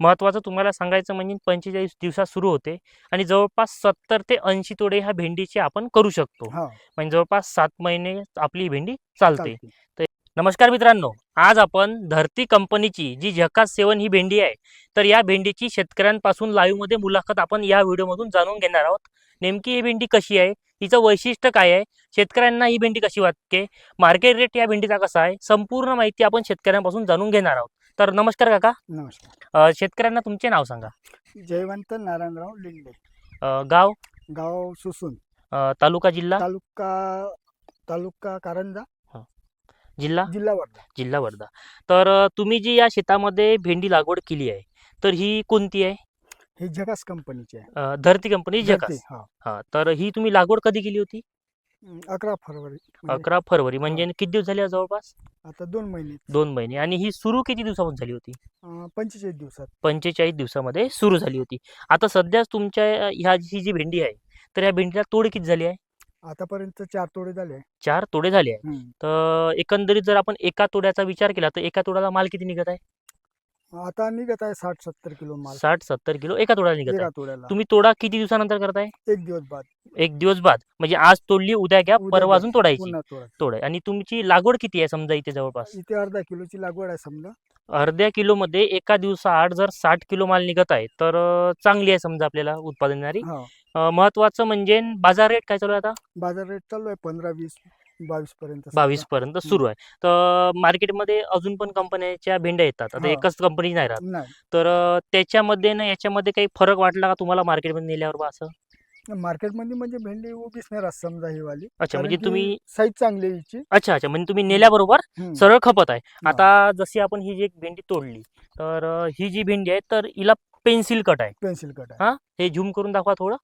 महत्त्वाचं तुम्हाला सांगायचं म्हणजे पंचेचाळीस दिवसात सुरू होते आणि जवळपास सत्तर ते ऐंशी तोडे ह्या भेंडीचे आपण करू शकतो. म्हणजे जवळपास सात महिने आपली भेंडी चालते. चालते. नमस्कार मित्रांनो आज आपण धरती कंपनीची जी झकास सेवन ही भेंडी आहे तर या भेंडीची शेतकऱ्यांपासून लाईव्हमध्ये मुलाखत आपण या व्हिडिओमधून जाणून घेणार आहोत. नेमकी ही भेंडी कशी आहे? हिचं वैशिष्ट्य काय आहे? शेतकऱ्यांना ही भेंडी कशी वाटते? मार्केट रेट या भेंडीचा कसा आहे? संपूर्ण माहिती आपण शेतकऱ्यांपासून जाणून घेणार आहोत. तर नमस्कार काका. नमस्कार. अ, शेतकऱ्यांना तुमचे नाव सांगा. जयवंत नारायणराव लिंडे. अ, गाव? गाव सुसून. अ, तालुका जिल्हा? तालुका तालुका कारंजा. जिल्हा? जिल्हा वर्धा. जिल्हा वर्धा. तर अ, तुम्ही जी या शेतामध्ये भेंडी लागवड केली आहे तर ही कोणती आहे? ही झकास कंपनीची आहे. अ, धरती कंपनी जकास हा. हा तर ही तुम्ही लागवड कधी केली होती? अकरा फरवरी. म्हणजे अकरा फरवरी. म्हणजे किती दिवस झाले जवळपास? आता दोन महिने. दोन महिने. आणि ही सुरू किती दिवसापासून झाली होती? अं, पंचेचाळीस दिवसात. पंचेचाळीस दिवसामध्ये सुरू झाली होती. आता सध्या तुमच्या ह्या ही जी भेंडी आहे तर या भेंडीला तोड किती झाली आहे? आतापर्यंत चार तोडे झाले चार तोडे झाले आहे. हम्म. तर एकंदरीत जर आपण एका तोड्याचा विचार केला तर एका तोड्याला माल किती निघत आहे? आता निघत आहे साठ सत्तर किलो माल. साठ सत्तर किलो एका तोड्याला निघत एका आहे. तोड्याला. तुम्ही तोडा किती दिवसानंतर करताय? एक दिवस बाद. एक दिवस बाद. म्हणजे आज तोडली उद्या घ्या उद्या परवा अजून तोडायची. पुन्हा तोडा. तोड. आहे आणि तुमची लागवड किती आहे समजा इथे जवळपास? इथे अर्धा किलोची लागवड आहे समजा. अर्ध्या किलोमध्ये एका दिवसाआड जर साठ किलो माल निघत आहे तर अं, चांगली आहे समजा आपल्याला उत्पादन देणारी. हा. महत्वाचं म्हणजे बाजार रेट काय चालू आहे आता? बाजार रेट चालू आहे पंधरा वीस बावीस पर्यंत. बावीस पर्यंत सुरू आहे. तर मार्केटमध्ये अजून पण कंपन्यांच्या भेंड्या येतात. आता हा. एकच कंपनी नाही राहत. नाही. तर अं, त्याच्यामध्ये ना याच्यामध्ये काही फरक वाटला का तुम्हाला मार्केटमध्ये नेल्यावर बा असं? मार्केटमध्ये म्हणजे भेंडी उभीच नाही राहत समजा ही वाली. अच्छा म्हणजे तुम्ही साईज चांगली आहे हिची. अच्छा अच्छा म्हणजे तुम्ही नेल्याबरोबर हम्म. सरळ खपत आहे. हा. आता जशी आपण ही जी एक भेंडी तोडली तर अं, ही जी भेंडी आहे तर हिला पेन्सिल कट आहे. पेन्सिल कट आहे. हा? हे झूम करून दाखवा थोडं.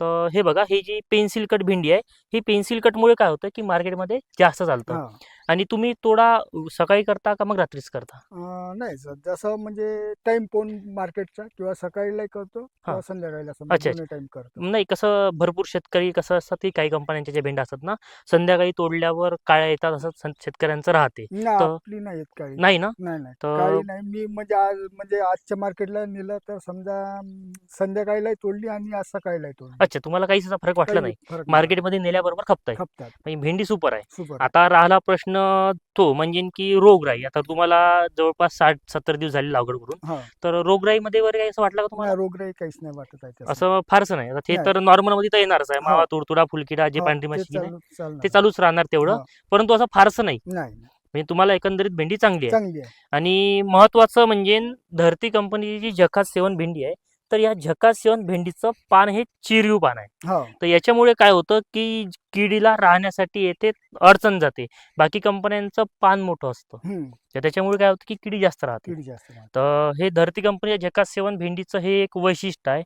तर हे बघा ही जी पेन्सिल कट भेंडी आहे ही पेन्सिल कटमुळे काय होतं की मार्केटमध्ये जास्त चालतं. आणि तुम्ही तोडा सकाळी करता का मग रात्रीच करता? अं, नाही सर जसं म्हणजे टाइम पोन मार्केटचा किंवा सकाळीला करतो किंवा अच्छा, दोन्ही टाइम करतो. नाही कसं भरपूर शेतकरी कसं असतात की काही कंपन्यांच्या ज्या भेंड्या असतात ना संध्याकाळी तोडल्यावर काळ्या येतात असं सं- शेतकऱ्यांचं राहते. नाही तर- आपली नाही येत काळी. नाही ना? नाही नाही. तर- काळी नाही. मी म्हणजे आज म्हणजे आजच्या मार्केटला नेलं तर समजा अं, संध्याकाळीला तोडली आणि आज सकाळीला तोडली. अच्छा तुम्हाला काहीच असा फरक वाटला काही नाही? फरक नाही. मार्केटमध्ये नेल्याबरोबर खपताय. खपतात. म्हणजे भेंडी सुपर आहे. सुपर आता राहिला प्रश्न तो म्हणजे की रोगराई. आता तुम्हाला जवळपास साठ सत्तर दिवस झाले लागवड करून. हा. तर रोगराईमध्ये वगैरे काही असं वाटलं का तुम्हाला? रोगराई काहीच नाही वाटत आहे त्याचं. असं फारसं नाही. आता ते नाही. तर नॉर्मलमध्ये तर येणारच आहे. मावा तुडतुडा फुलकिडा जे हा, पांढरी ते माशी आहे, चालू- चालणार. ते. चालूच राहणार तेवढं. हा. परंतु असं फारसं नाही. नाही म्हणजे तुम्हाला एकंदरीत भेंडी चांगली आहे. चांगली आहे. आणि महत्वाचं म्हणजे धरती कंपनीची जी झकास सेवन भेंडी आहे तर या झकास सेवन भेंडीचं पान हे चिरीव पान आहे. हा. तर याच्यामुळे काय होतं की किडीला राहण्यासाठी येथे अडचण जाते. बाकी कंपन्यांचं पान मोठं असतं. तर त्याच्यामुळे काय होतं की किडी जास्त राहते. तर हे धरती कंपनीच्या झकास सेवन भेंडीचं हे एक वैशिष्ट्य आहे.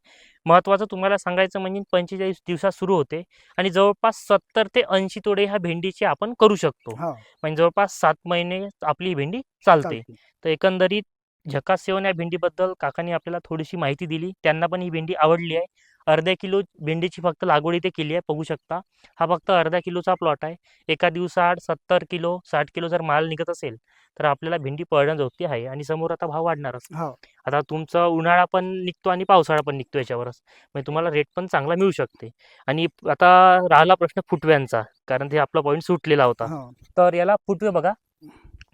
महत्त्वाचं तुम्हाला सांगायचं म्हणजे पंचेचाळीस दिवसात सुरू होते आणि जवळपास सत्तर ते ऐंशी तोडे ह्या भेंडीचे आपण करू शकतो. हा. म्हणजे जवळपास सात महिने आपली भेंडी चालते. तर एकंदरीत झकास सेवन या भेंडीबद्दल काकांनी आपल्याला थोडीशी माहिती दिली. त्यांना पण ही भेंडी आवडली आहे. अर्ध्या किलो भेंडीची फक्त लागवड इथे केली आहे. बघू शकता. हा फक्त अर्ध्या किलोचा प्लॉट आहे. एका दिवसाआड सत्तर किलो साठ किलो जर माल निघत असेल तर आपल्याला भेंडी पळण्याजोगती आहे आणि समोर आता भाव वाढणारच हा. आता तुमचा उन्हाळा पण निघतो आणि पावसाळा पण निघतो याच्यावरच. म्हणजे तुम्हाला रेट पण चांगला मिळू शकते. आणि आता राहिला प्रश्न फुटव्यांचा कारण ते आपला पॉईंट सुटलेला होता. हा. तर याला फुटवे बघा.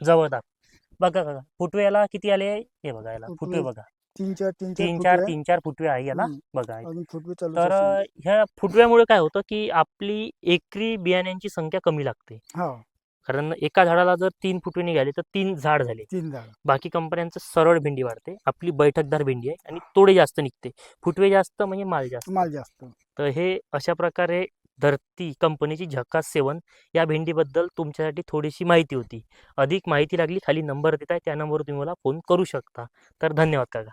जवळदार. बघा बघा. फुटवे याला किती आले? हे बघा याला. फुटवे बघा. तीन चार तीन चार. तीन चार फुटवे. आहे याला. बघा तर ह्या फुटव्यामुळे काय होतं की आपली एकरी बियाण्यांची संख्या कमी लागते. हा. कारण एका झाडाला जर तीन फुटवे निघाले तर तीन झाड झाले. तीन झाड. बाकी कंपन्यांचं सरळ भेंडी वाढते. आपली बैठकदार भेंडी आहे आणि तोडे जास्त निघते. फुटवे जास्त म्हणजे माल जास्त. माल जास्त. तर हे अशा प्रकारे धरती कंपनीची झकास सेवन या भेंडीबद्दल तुमच्यासाठी थोडीशी माहिती होती. अधिक माहिती लागली खाली नंबर देत आहे त्या नंबरवर तुम्ही मला फोन करू शकता. तर धन्यवाद काका.